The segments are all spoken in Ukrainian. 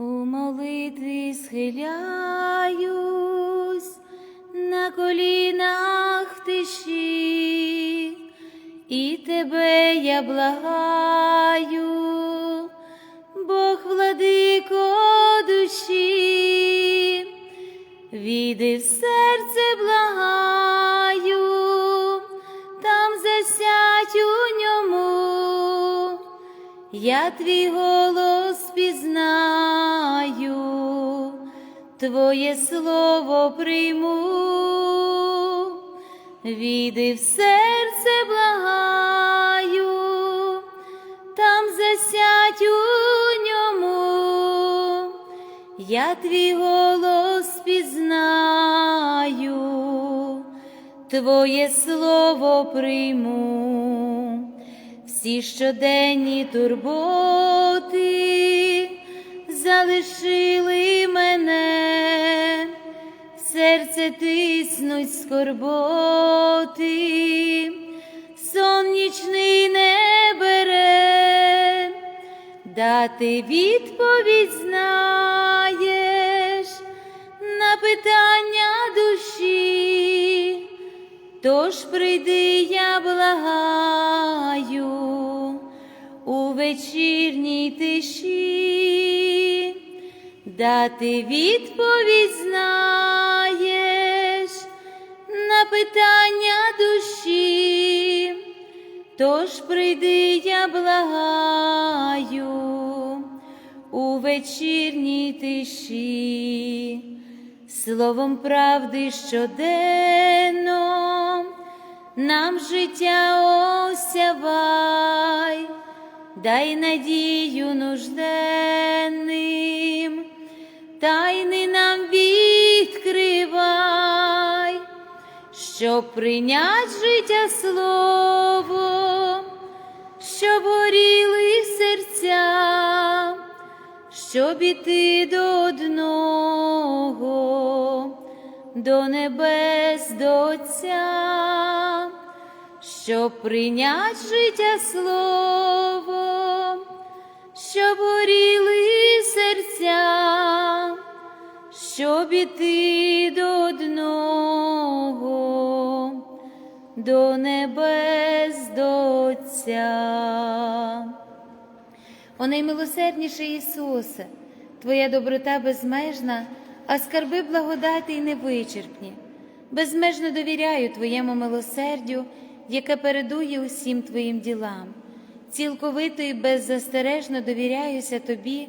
У молитві схиляюсь на колінах тиші, і тебе я благаю, Бог владико душі, віди в серце благаю, там засядь у ньому. Я твій голос пізнаю, Твоє слово прийму, віди в серце благаю, там засядь у ньому, я твій голос пізнаю, Твоє слово прийму. Всі щоденні турботи залишили мене, серце тиснуть скорботи, сон не бере, дати відповідь дати відповідь знаєш на питання душі, тож прийди, я благаю у вечірній тиші. Словом правди щоденно нам життя осявай, дай надію нужденним, тайни нам відкривай, щоб прийнять життя слово, щоб горіли серця щоб іти до одного, до небес до Отця, щоб прийнять життя слово, щоб горіли серця, щоб іти до одного, до небес до Отця. О наймилосердніший Ісусе, Твоя доброта безмежна, а скарби благодаті й невичерпні. Безмежно довіряю Твоєму милосердю, яке передує усім Твоїм ділам. Цілковито і беззастережно довіряюся Тобі,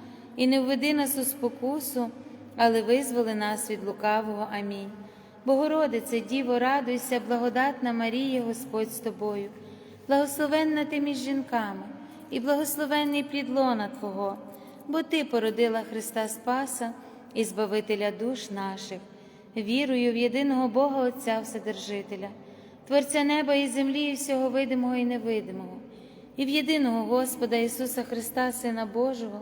і не введи нас у спокусу, але визволи нас від лукавого. Амінь. Богородице, Діво, радуйся, благодатна Марія, Господь з тобою, благословенна ти між жінками і благословенний плід лона Твого, бо Ти породила Христа Спаса і Збавителя душ наших, вірую в єдиного Бога Отця Вседержителя, Творця неба і землі, і всього видимого і невидимого, і в єдиного Господа Ісуса Христа, Сина Божого,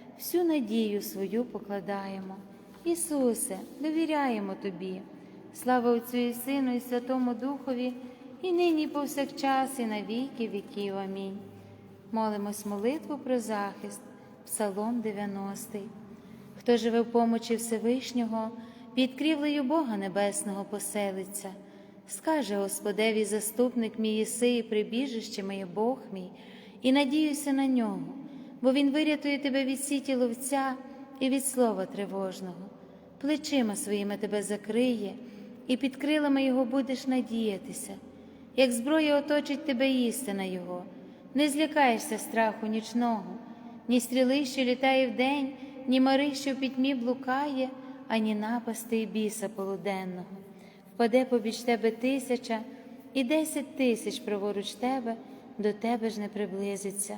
всю надію свою покладаємо. Ісусе, довіряємо Тобі. Слава Отцю і Сину, і Святому Духові, і нині, і повсякчас, і на віки віків. Амінь. Молимось молитву про захист, Псалом 90. Хто живе в помочі Всевишнього, під крівлею Бога Небесного поселиться. Скаже Господеві, заступник мій єси і прибіжище моє Бог мій, і надіюся на нього, бо Він вирятує тебе від сіті ловця і від слова тривожного. Плечима своїми тебе закриє, і під крилами Його будеш надіятися, як зброя оточить тебе істина Його, не злякаєшся страху нічного, ні стріли, що літає вдень, ні мари, що в пітьмі блукає, ані напасти і біса полуденного впаде побіч тебе тисяча, і десять тисяч праворуч тебе, до тебе ж не приблизиться.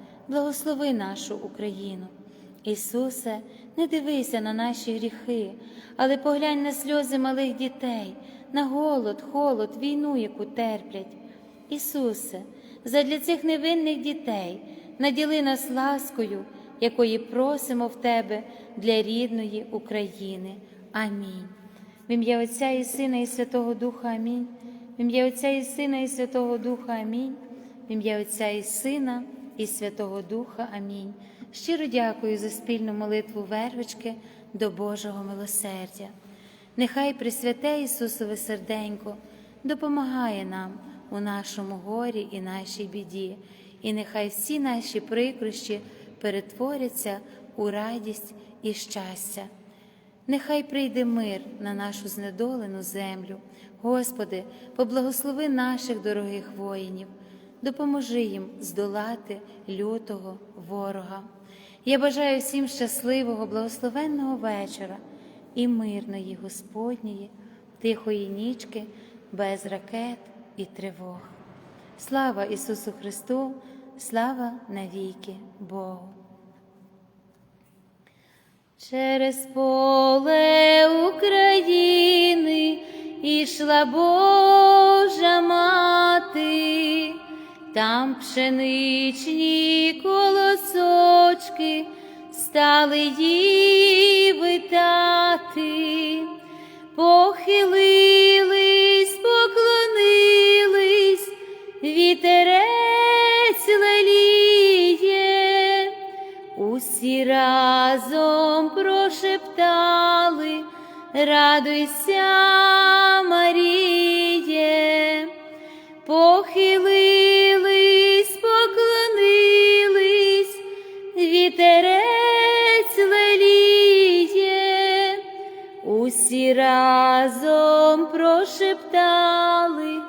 благослови нашу Україну. Ісусе, не дивися на наші гріхи, але поглянь на сльози малих дітей, на голод, холод, війну, яку терплять. Ісусе, задля цих невинних дітей наділи нас ласкою, якої просимо в Тебе для рідної України. Амінь. В ім'я Отця і Сина, і Святого Духа Амінь. В ім'я Отця і Сина, і Святого Духа Амінь. В ім'я Отця і Сина, і Святого Духа. Амінь. Щиро дякую за спільну молитву вервички до Божого милосердя. Нехай Пресвяте Ісусове серденько допомагає нам у нашому горі і нашій біді, і нехай всі наші прикрощі перетворяться у радість і щастя. Нехай прийде мир на нашу знедолену землю. Господи, поблагослови наших дорогих воїнів, допоможи їм здолати лютого ворога. Я бажаю всім щасливого, благословенного вечора і мирної Господньої, тихої нічки, без ракет і тривог. Слава Ісусу Христу, слава навіки Богу. Через поле України ішла Божа мати, там пшеничні колосочки стали її витати, похилились, поклонились, вітерець леліє, усі разом прошептали, радуйся, Маріє, похилились, поклонились, вітерець леліє, усі разом прошептали,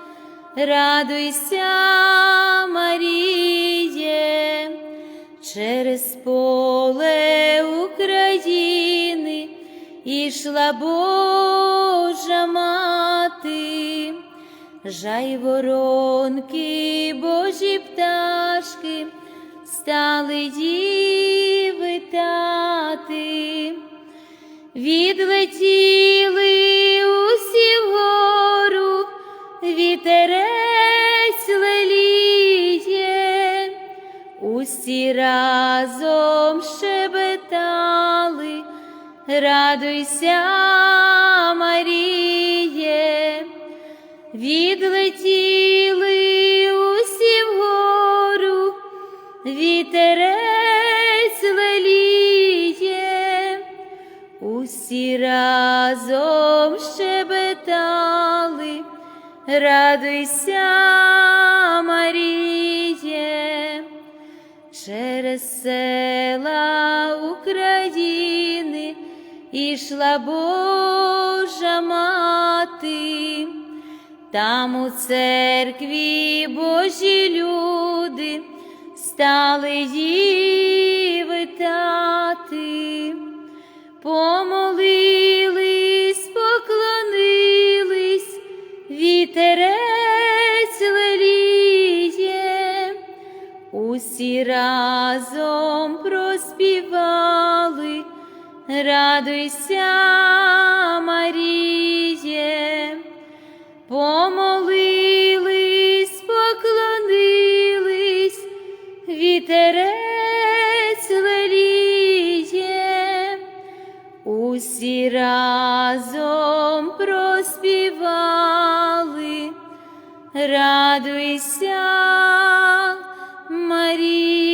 радуйся, Маріє, через поле України ішла Божа мати, жайворонки, божі пташки стали її витати, відлетіли усі вгору, вітерець леліє, усі разом щебетали, радуйся, Маріє, відлетіли усі вгору, вітерець леліє, усі разом щебетали, радуйся, Маріє, через села України ішла Божа мати, там у церкві Божі люди стали її витати, помолились, поклонились, вітерець леліє, усі разом проспівали, радуйся, Маріє, помолились, поклонились, вітерець леліє, усі разом проспівали, радуйся, Марія.